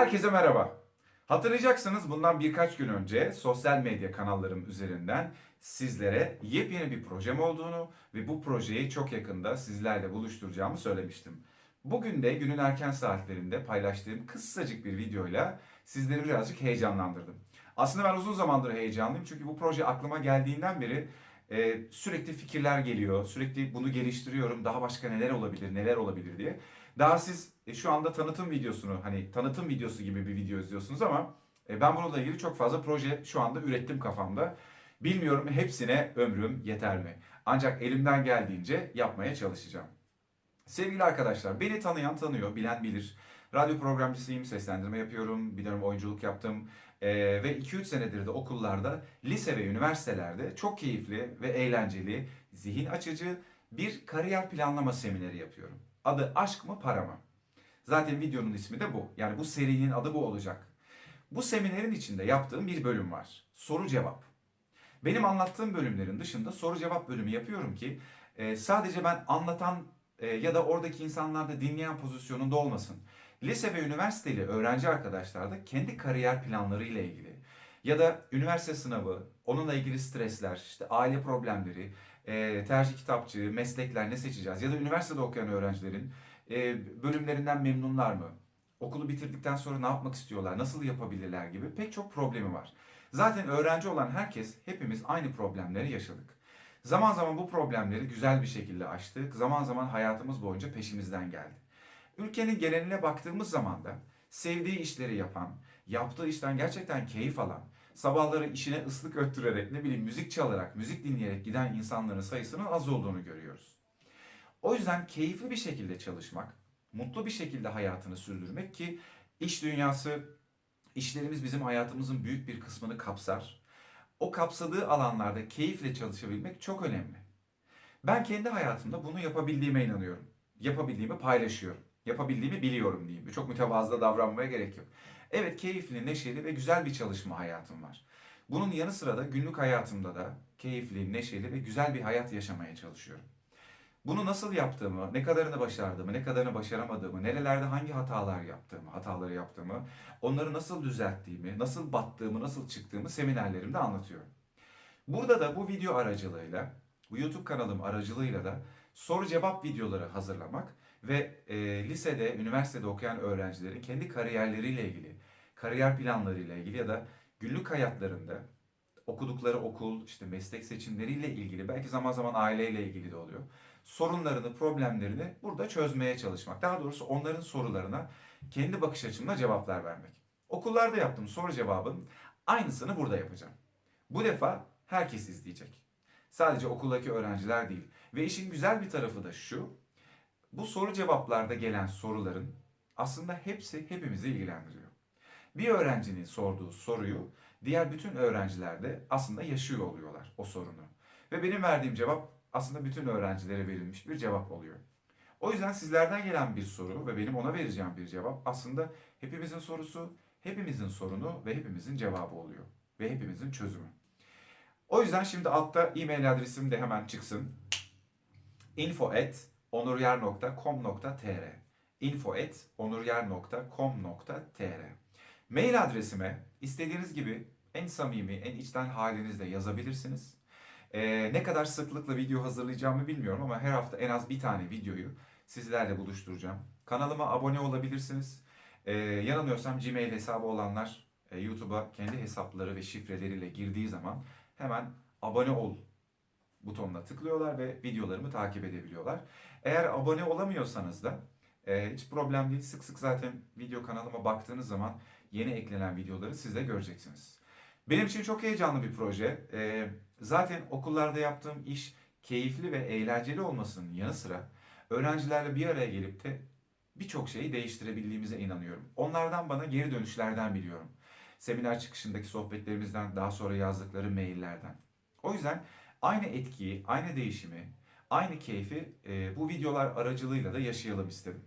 Herkese merhaba. Hatırlayacaksınız bundan birkaç gün önce sosyal medya kanallarım üzerinden sizlere yepyeni bir projem olduğunu ve bu projeyi çok yakında sizlerle buluşturacağımı söylemiştim. Bugün de günün erken saatlerinde paylaştığım kısacık bir videoyla sizleri birazcık heyecanlandırdım. Aslında ben uzun zamandır heyecanlıyım çünkü bu proje aklıma geldiğinden beri e, sürekli fikirler geliyor, sürekli bunu geliştiriyorum, daha başka neler olabilir, neler olabilir diye. Daha siz e, şu anda tanıtım videosunu hani tanıtım videosu gibi bir video izliyorsunuz ama e, ben bununla ilgili çok fazla proje şu anda ürettim kafamda. Bilmiyorum hepsine ömrüm yeter mi? Ancak elimden geldiğince yapmaya çalışacağım. Sevgili arkadaşlar, beni tanıyan tanıyor, bilen bilir. Radyo programcısıyım, seslendirme yapıyorum, bir dönem oyunculuk yaptım. Ee, ve 2-3 senedir de okullarda, lise ve üniversitelerde çok keyifli ve eğlenceli, zihin açıcı bir kariyer planlama semineri yapıyorum. Adı Aşk mı Para mı? Zaten videonun ismi de bu. Yani bu serinin adı bu olacak. Bu seminerin içinde yaptığım bir bölüm var. Soru cevap. Benim anlattığım bölümlerin dışında soru cevap bölümü yapıyorum ki e, sadece ben anlatan e, ya da oradaki insanlar da dinleyen pozisyonunda olmasın. Lise ve üniversiteli öğrenci arkadaşlar da kendi kariyer planları ile ilgili ya da üniversite sınavı, onunla ilgili stresler, işte aile problemleri, e, tercih kitapçığı, meslekler ne seçeceğiz ya da üniversitede okuyan öğrencilerin e, bölümlerinden memnunlar mı? Okulu bitirdikten sonra ne yapmak istiyorlar, nasıl yapabilirler gibi pek çok problemi var. Zaten öğrenci olan herkes hepimiz aynı problemleri yaşadık. Zaman zaman bu problemleri güzel bir şekilde aştık. Zaman zaman hayatımız boyunca peşimizden geldi. Ülkenin geneline baktığımız zaman da sevdiği işleri yapan, yaptığı işten gerçekten keyif alan, sabahları işine ıslık öttürerek ne bileyim müzik çalarak, müzik dinleyerek giden insanların sayısının az olduğunu görüyoruz. O yüzden keyifli bir şekilde çalışmak, mutlu bir şekilde hayatını sürdürmek ki iş dünyası, işlerimiz bizim hayatımızın büyük bir kısmını kapsar. O kapsadığı alanlarda keyifle çalışabilmek çok önemli. Ben kendi hayatımda bunu yapabildiğime inanıyorum. Yapabildiğimi paylaşıyorum. Yapabildiğimi biliyorum diyeyim. Çok mütevazı da davranmaya gerek yok. Evet keyifli, neşeli ve güzel bir çalışma hayatım var. Bunun yanı sıra da günlük hayatımda da keyifli, neşeli ve güzel bir hayat yaşamaya çalışıyorum. Bunu nasıl yaptığımı, ne kadarını başardığımı, ne kadarını başaramadığımı, nerelerde hangi hatalar yaptığımı, hataları yaptığımı, onları nasıl düzelttiğimi, nasıl battığımı, nasıl çıktığımı seminerlerimde anlatıyorum. Burada da bu video aracılığıyla, bu YouTube kanalım aracılığıyla da soru cevap videoları hazırlamak ve e, lisede, üniversitede okuyan öğrencilerin kendi kariyerleriyle ilgili, kariyer planlarıyla ilgili ya da günlük hayatlarında okudukları okul, işte meslek seçimleriyle ilgili, belki zaman zaman aileyle ilgili de oluyor. Sorunlarını, problemlerini burada çözmeye çalışmak. Daha doğrusu onların sorularına kendi bakış açımla cevaplar vermek. Okullarda yaptığım soru cevabın aynısını burada yapacağım. Bu defa herkes izleyecek. Sadece okuldaki öğrenciler değil. Ve işin güzel bir tarafı da şu. Bu soru cevaplarda gelen soruların aslında hepsi hepimizi ilgilendiriyor. Bir öğrencinin sorduğu soruyu diğer bütün öğrenciler de aslında yaşıyor oluyorlar o sorunu. Ve benim verdiğim cevap aslında bütün öğrencilere verilmiş bir cevap oluyor. O yüzden sizlerden gelen bir soru ve benim ona vereceğim bir cevap aslında hepimizin sorusu, hepimizin sorunu ve hepimizin cevabı oluyor. Ve hepimizin çözümü. O yüzden şimdi altta e-mail adresim de hemen çıksın. info at onuryer.com.tr info at onuryer.com.tr Mail adresime istediğiniz gibi en samimi, en içten halinizle yazabilirsiniz. Ee, ne kadar sıklıkla video hazırlayacağımı bilmiyorum ama her hafta en az bir tane videoyu sizlerle buluşturacağım. Kanalıma abone olabilirsiniz. Ee, yanılmıyorsam Gmail hesabı olanlar e, YouTube'a kendi hesapları ve şifreleriyle girdiği zaman hemen abone ol butonuna tıklıyorlar ve videolarımı takip edebiliyorlar. Eğer abone olamıyorsanız da e, hiç problem değil. Sık sık zaten video kanalıma baktığınız zaman yeni eklenen videoları siz de göreceksiniz. Benim için çok heyecanlı bir proje. E, zaten okullarda yaptığım iş keyifli ve eğlenceli olmasının yanı sıra öğrencilerle bir araya gelip de birçok şeyi değiştirebildiğimize inanıyorum. Onlardan bana geri dönüşlerden biliyorum. Seminer çıkışındaki sohbetlerimizden, daha sonra yazdıkları maillerden. O yüzden aynı etkiyi, aynı değişimi, aynı keyfi e, bu videolar aracılığıyla da yaşayalım istedim.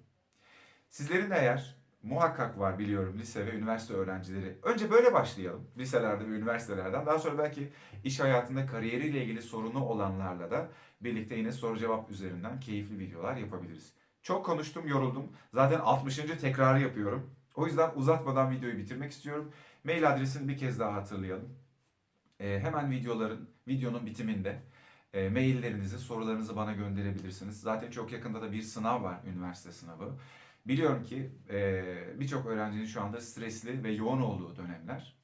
Sizlerin de eğer muhakkak var biliyorum lise ve üniversite öğrencileri. Önce böyle başlayalım liselerde ve üniversitelerden. Daha sonra belki iş hayatında kariyeriyle ilgili sorunu olanlarla da birlikte yine soru cevap üzerinden keyifli videolar yapabiliriz. Çok konuştum, yoruldum. Zaten 60. tekrarı yapıyorum. O yüzden uzatmadan videoyu bitirmek istiyorum. Mail adresini bir kez daha hatırlayalım. Ee, hemen videoların, videonun bitiminde e, maillerinizi, sorularınızı bana gönderebilirsiniz. Zaten çok yakında da bir sınav var, üniversite sınavı. Biliyorum ki e, birçok öğrencinin şu anda stresli ve yoğun olduğu dönemler.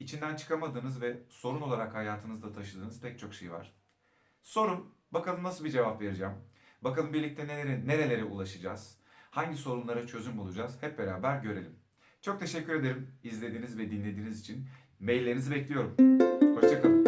İçinden çıkamadığınız ve sorun olarak hayatınızda taşıdığınız pek çok şey var. Sorun, bakalım nasıl bir cevap vereceğim. Bakalım birlikte nelere, nerelere ulaşacağız. Hangi sorunlara çözüm bulacağız hep beraber görelim. Çok teşekkür ederim izlediğiniz ve dinlediğiniz için. Maillerinizi bekliyorum. Hoşçakalın.